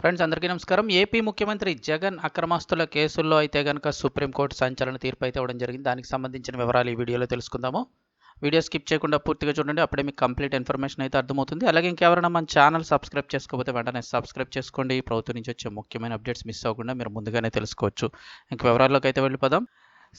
Friends అందరికీ నమస్కారం. AP ముఖ్యమంత్రి జగన్ అక్రమాస్తుల కేసుల్లో అయితే కనుక సుప్రీంకోర్టు సంచలన తీర్పు అయితే ఇవ్వడం జరిగింది. దానికి సంబంధించిన వివరాలు ఈ వీడియోలో తెలుసుకుందాము. వీడియో స్కిప్ చేయకుండా పూర్తిగా చూడండి. అప్పుడే మీకు కంప్లీట్ ఇన్ఫర్మేషన్ అయితే అర్థమవుతుంది. అలాగే ఇంకెవరైనా మన ఛానల్ సబ్స్క్రైబ్ చేసుకోకపోతే వెంటనే సబ్స్క్రైబ్ చేసుకోండి. ఈ ప్రభుత్వం నుంచి వచ్చే ముఖ్యమైన అప్డేట్స్ మిస్ అవ్వకుండా మీరు ముందుగానే తెలుసుకోవచ్చు. ఇంక వివరాల్లోకి అయితే వెళ్ళిపోదాం.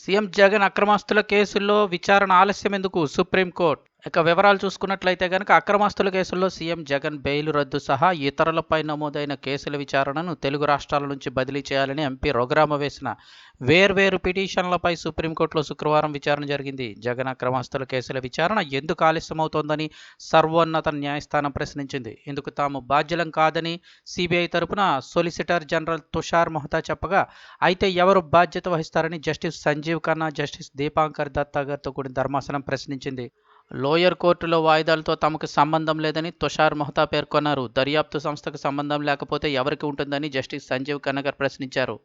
సీఎం జగన్ అక్రమాస్తుల కేసుల్లో విచారణ ఆలస్యం ఎందుకు? సుప్రీంకోర్టు ఇక వివరాలు చూసుకున్నట్లయితే కనుక అక్రమాస్తుల కేసుల్లో సీఎం జగన్ బెయిల్ రద్దు సహా ఇతరులపై నమోదైన కేసుల విచారణను తెలుగు రాష్ట్రాల నుంచి బదిలీ చేయాలని ఎంపీ రఘురామ వేసిన వేర్వేరు పిటిషన్లపై సుప్రీంకోర్టులో శుక్రవారం విచారణ జరిగింది. జగన్ అక్రమాస్తుల కేసుల విచారణ ఎందుకు ఆలస్యమవుతోందని సర్వోన్నత న్యాయస్థానం ప్రశ్నించింది. ఇందుకు తాము బాధ్యులం కాదని సిబిఐ తరపున సొలిసిటర్ జనరల్ తుషార్ మొహతా చెప్పగా అయితే ఎవరు బాధ్యత వహిస్తారని జస్టిస్ సంజీవ్ ఖన్నా జస్టిస్ దీపాంకర్ దత్తా గారితో కూడిన ధర్మాసనం ప్రశ్నించింది. లోయర్ కోర్టులో వాయిదాలతో తమకు సంబంధం లేదని తుషార్ మెహతా పేర్కొన్నారు. దర్యాప్తు సంస్థకు సంబంధం లేకపోతే ఎవరికి ఉంటుందని జస్టిస్ సంజీవ్ కన్నగర్ ప్రశ్నించారు.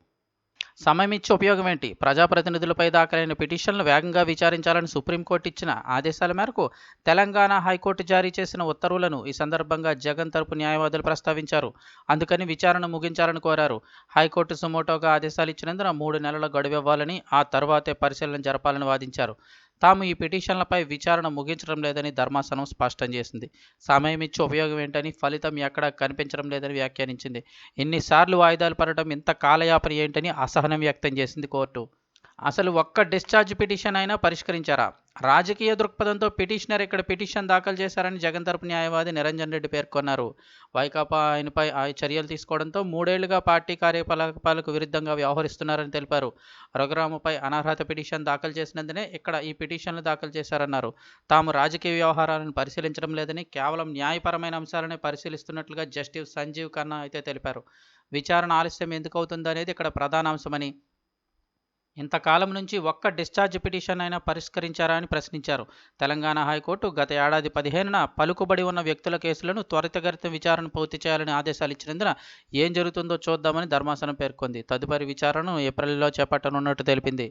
సమయం ఇచ్చే ఉపయోగం ఏంటి? ప్రజాప్రతినిధులపై దాఖలైన పిటిషన్లు వేగంగా విచారించాలని సుప్రీంకోర్టు ఇచ్చిన ఆదేశాల మేరకు తెలంగాణ హైకోర్టు జారీ చేసిన ఉత్తర్వులను ఈ సందర్భంగా జగన్ తరపు న్యాయవాదులు ప్రస్తావించారు. అందుకని విచారణ ముగించాలని కోరారు. హైకోర్టు సుమోటోగా ఆదేశాలు ఇచ్చినందున మూడు నెలల గడువు ఇవ్వాలని ఆ తర్వాతే పరిశీలన జరపాలని వాదించారు. తాము ఈ పిటిషన్లపై విచారణ ముగించడం లేదని ధర్మాసనం స్పష్టం చేసింది. సమయం ఇచ్చి ఉపయోగం ఏంటని ఫలితం ఎక్కడా కనిపించడం లేదని వ్యాఖ్యానించింది. ఎన్నిసార్లు వాయిదాలు పడటం ఇంత కాలయాపన ఏంటని అసహనం వ్యక్తం చేసింది కోర్టు. అసలు ఒక్క డిశ్చార్జ్ పిటిషన్ అయినా పరిష్కరించారా? రాజకీయ దృక్పథంతో పిటిషనర్ ఇక్కడ పిటిషన్ దాఖలు చేశారని జగన్ తరపు న్యాయవాది నిరంజన్ రెడ్డి పేర్కొన్నారు. వైకాపా ఆయనపై ఆ చర్యలు తీసుకోవడంతో మూడేళ్ళుగా పార్టీ కార్యకలాపాలకు విరుద్ధంగా వ్యవహరిస్తున్నారని తెలిపారు. రఘురామపై అనర్హత పిటిషన్ దాఖలు చేసినందునే ఇక్కడ ఈ పిటిషన్లు దాఖలు చేశారన్నారు. తాము రాజకీయ వ్యవహారాలను పరిశీలించడం లేదని కేవలం న్యాయపరమైన అంశాలనే పరిశీలిస్తున్నట్లుగా జస్టిస్ సంజీవ్ ఖన్నా అయితే తెలిపారు. విచారణ ఆలస్యం ఎందుకు అవుతుందనేది ఇక్కడ ప్రధాన అంశమని ఇంతకాలం నుంచి ఒక్క డిశ్చార్జ్ పిటిషన్ అయినా పరిష్కరించారా అని ప్రశ్నించారు. తెలంగాణ హైకోర్టు గత ఏడాది పదిహేనున పలుకుబడి ఉన్న వ్యక్తుల కేసులను త్వరితగతిన విచారణ పూర్తి చేయాలని ఆదేశాలు ఇచ్చినందున ఏం జరుగుతుందో చూద్దామని ధర్మాసనం పేర్కొంది. తదుపరి విచారణను ఏప్రిల్లో చేపట్టనున్నట్టు తెలిపింది.